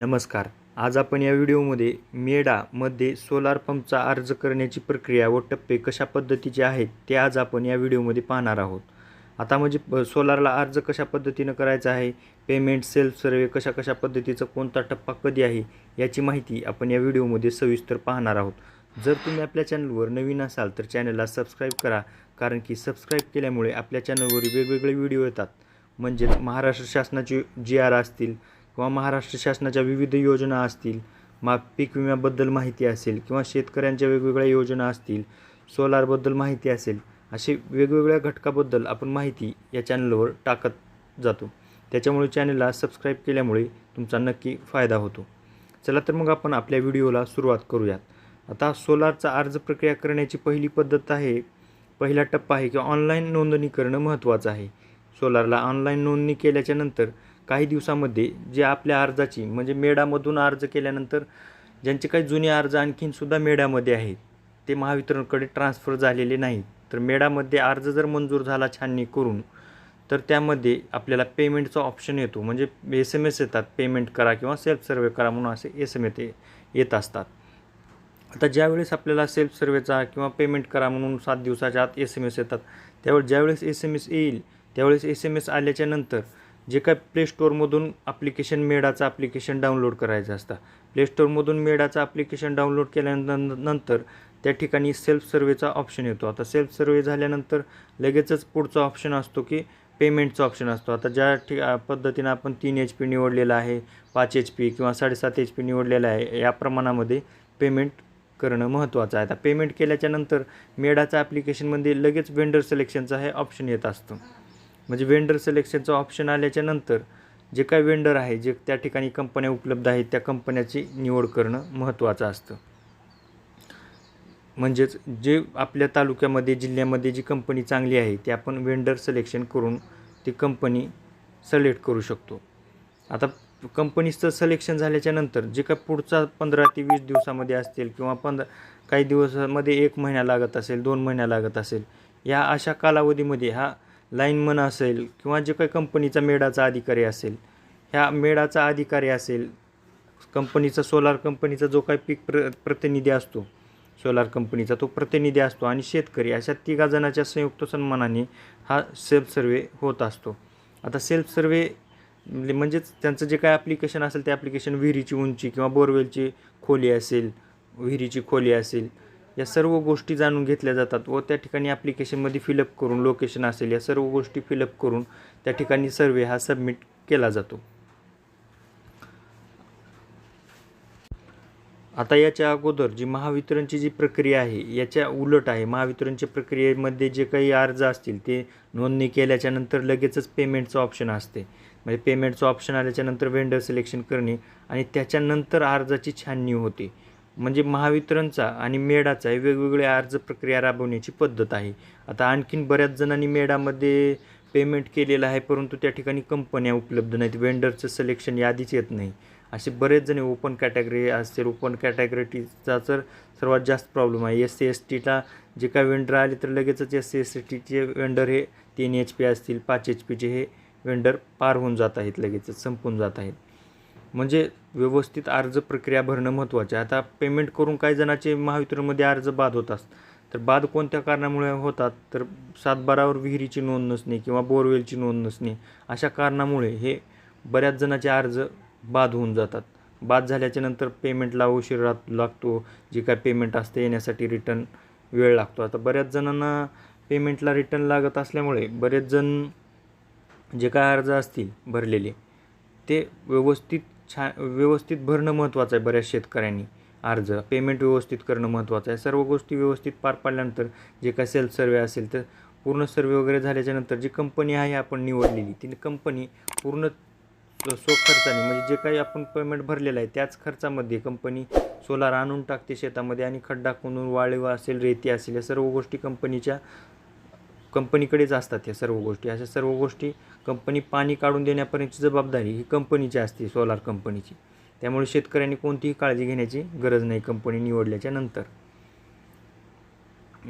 नमस्कार. आज आपण या व्हिडिओमध्ये मेडामध्ये सोलार पंपचा अर्ज करण्याची प्रक्रिया व टप्पे कशा पद्धतीचे आहेत ते आज आपण या व्हिडिओमध्ये पाहणार आहोत. आता म्हणजे सोलारला अर्ज कशा पद्धतीनं करायचा आहे पेमेंट सेल्फ सर्वे कशा कशा पद्धतीचा कोणता टप्पा कधी आहे याची माहिती आपण या व्हिडिओमध्ये सविस्तर पाहणार आहोत. जर तुम्ही आपल्या चॅनलवर नवीन असाल तर चॅनलला सबस्क्राईब करा कारण की सबस्क्राईब केल्यामुळे आपल्या चॅनलवर वेगवेगळे व्हिडिओ येतात. म्हणजेच महाराष्ट्र शासनाचे जी आर असतील किंवा महाराष्ट्र शासनाच्या विविध योजना असतील मा पीक विम्याबद्दल माहिती असेल किंवा शेतकऱ्यांच्या वेगवेगळ्या योजना असतील सोलारबद्दल माहिती असेल असे वेगवेगळ्या घटकाबद्दल आपण माहिती या चॅनलवर टाकत जातो. त्याच्यामुळे चॅनलला सबस्क्राईब केल्यामुळे तुमचा नक्की फायदा होतो. चला तर मग आपण आपल्या व्हिडिओला सुरुवात करूयात. आता सोलारचा अर्ज प्रक्रिया करण्याची पहिली पद्धत आहे पहिला टप्पा आहे की ऑनलाईन नोंदणी करणं महत्त्वाचं आहे. सोलारला ऑनलाईन नोंदणी केल्याच्यानंतर काही दिवसामध्ये जे आपल्या अर्जाची म्हणजे मेडामधून अर्ज केल्यानंतर ज्यांचे काही जुने अर्ज आणखीनसुद्धा मेडामध्ये आहेत ते महावितरणकडे ट्रान्स्फर झालेले नाहीत. तर मेडामध्ये अर्ज जर मंजूर झाला छाननी करून तर त्यामध्ये आपल्याला पेमेंटचा ऑप्शन येतो. म्हणजे एस एम एस येतात पेमेंट करा किंवा सेल्फ सर्वे करा म्हणून असे एस एम एस येत असतात. आता ज्यावेळेस आपल्याला सेल्फ सर्वेचा किंवा पेमेंट करा म्हणून सात दिवसाच्या आत एस एम एस येतात त्यावेळेस ज्यावेळेस एस एम एस येईल त्यावेळेस एस एम एस आल्याच्यानंतर जे काय प्ले स्टोअरमधून ॲप्लिकेशन मेडाचं ॲप्लिकेशन डाउनलोड करायचं असतं. प्ले स्टोअरमधून मेडाचं ॲप्लिकेशन डाउनलोड केल्यानंतर नंतर त्या ठिकाणी सेल्फ सर्वेचा ऑप्शन येतो. आता सेल्फ सर्वे झाल्यानंतर लगेचच पुढचा ऑप्शन असतो की पेमेंटचा ऑप्शन असतो. आता ज्या ठिक पद्धतीनं आपण तीन एच पी निवडलेला आहे पाच एच पी किंवा साडेसात एच पी निवडलेला आहे या प्रमाणामध्ये पेमेंट करणं महत्त्वाचं आहे. आता पेमेंट केल्याच्यानंतर मेडाचं ॲप्लिकेशनमध्ये लगेच वेंडर सिलेक्शनचा हे ऑप्शन येत असतं. म्हणजे वेंडर सिलेक्शनचं ऑप्शन आल्याच्यानंतर जे काय वेंडर आहे जे त्या ठिकाणी कंपन्या उपलब्ध आहेत त्या कंपन्याची निवड करणं महत्त्वाचं असतं. म्हणजेच जे आपल्या तालुक्यामध्ये जिल्ह्यामध्ये जी कंपनी चांगली आहे ते आपण वेंडर सिलेक्शन करून ती कंपनी सिलेक्ट करू शकतो. आता कंपनीचं सिलेक्शन झाल्याच्यानंतर जे काय पुढचा पंधरा ते वीस दिवसामध्ये असतील किंवा पंधरा काही दिवसामध्ये एक महिना लागत असेल दोन महिना लागत असेल या अशा कालावधीमध्ये हा लाईनमन असेल किंवा जे काही कंपनीचा मेडाचा अधिकारी असेल ह्या मेडाचा अधिकारी असेल कंपनीचा सोलार कंपनीचा जो काही पीक प्र प्रतिनिधी असतो सोलार कंपनीचा तो प्रतिनिधी असतो आणि शेतकरी अशा तिघा जणाच्या संयुक्त सन्मानाने हा सेल्फ सर्वे होत असतो. आता सेल्फ सर्वे म्हणजे म्हणजेच त्यांचं जे काय ॲप्लिकेशन असेल ते ॲप्लिकेशन विहिरीची उंची किंवा बोरवेलची खोली असेल विहिरीची खोली असेल या सर्व गोष्टी जाणून घेतल्या जातात व त्या ठिकाणी ॲप्लिकेशनमध्ये फिलअप करून लोकेशन असेल या सर्व गोष्टी फिलअप करून त्या ठिकाणी सर्वे हा सबमिट केला जातो. आता याच्या अगोदर जी महावितरणची जी प्रक्रिया आहे याच्या उलट आहे महावितरणच्या प्रक्रियेमध्ये जे काही अर्ज असतील ते नोंदणी केल्याच्यानंतर लगेचच पेमेंटचं ऑप्शन असते. म्हणजे पेमेंटचं ऑप्शन आल्याच्यानंतर वेंडर सिलेक्शन करणे आणि त्याच्यानंतर अर्जाची छाननी होते. म्हणजे महावितरणचा आणि मेडाचा हे वेगवेगळे अर्ज प्रक्रिया राबवण्याची पद्धत आहे. आता आणखीन बऱ्याच जणांनी मेडामध्ये पेमेंट केलेलं आहे परंतु त्या ठिकाणी कंपन्या उपलब्ध नाहीत. वेंडरचं सिलेक्शन यादीच येत नाही. असे बरेच जण ओपन कॅटेगरी असेल ओपन कॅटेगरीचा तर सर्वात जास्त प्रॉब्लेम आहे. एस सी एस टीला जे काय वेंडर आले तर लगेचच एस सी एस टीचे वेंडर हे तीन एच पी असतील पाच एच पीचे हे वेंडर पार होऊन जात आहेत लगेचच संपून जात आहेत. म्हणजे व्यवस्थित अर्ज प्रक्रिया भरणं महत्त्वाचे आहे. आता पेमेंट करून काही जणांचे महावितरणमध्ये अर्ज बाद होतात तर बाद कोणत्या कारणामुळे होतात? तर सातबारावर विहिरीची नोंद नसणे किंवा बोरवेलची नोंद नसणे अशा कारणामुळे हे बऱ्याच जणांचे अर्ज बाद होऊन जातात. बाद झाल्याच्यानंतर पेमेंटला उशीर लागतो. जे काय पेमेंट असते येण्यासाठी रिटर्न वेळ लागतो. आता बऱ्याच जणांना पेमेंटला रिटर्न लागत असल्यामुळे बरेच जण जे काय अर्ज असतील भरलेले ते व्यवस्थित छा व्यवस्थित भरणं महत्त्वाचं आहे बऱ्याच शेतकऱ्यांनी. अर्ज पेमेंट व्यवस्थित करणं महत्त्वाचं आहे. सर्व गोष्टी व्यवस्थित पार पाडल्यानंतर जे काय सेल्फ सर्वे असेल तर पूर्ण सर्वे वगैरे झाल्याच्यानंतर जी कंपनी आहे आपण निवडलेली ती कंपनी पूर्ण सो खर्चाने म्हणजे जे काही आपण पेमेंट भरलेलं आहे त्याच खर्चामध्ये कंपनी सोलार आणून टाकते शेतामध्ये आणि खड्डा खोदून वाळीव असेल रेती असेल या सर्व गोष्टी कंपनीच्या कंपनीकडेच असतात या सर्व गोष्टी. अशा सर्व गोष्टी कंपनी पाणी काढून देण्यापर्यंतची जबाबदारी ही कंपनीची असते सोलार कंपनीची त्यामुळे शेतकऱ्यांनी कोणतीही काळजी घेण्याची गरज नाही कंपनी निवडल्याच्या नंतर.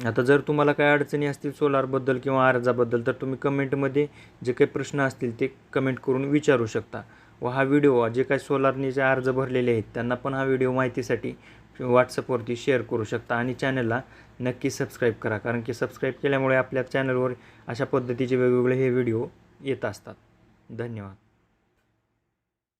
आता जर तुम्हाला काय अडचणी असतील सोलारबद्दल किंवा अर्जाबद्दल तर तुम्ही कमेंटमध्ये जे काही प्रश्न असतील ते कमेंट करून विचारू शकता. व हा व्हिडिओ जे काही सोलारने जे अर्ज भरलेले आहेत त्यांना पण हा व्हिडिओ माहितीसाठी व्हॉट्सअपवरती शेअर करू शकता आणि चॅनलला नक्की सबस्क्राईब करा. कारण की सबस्क्राईब केल्यामुळे आपल्या चॅनलवर अशा पद्धतीचे वेगवेगळे हे व्हिडिओ येत असतात. धन्यवाद.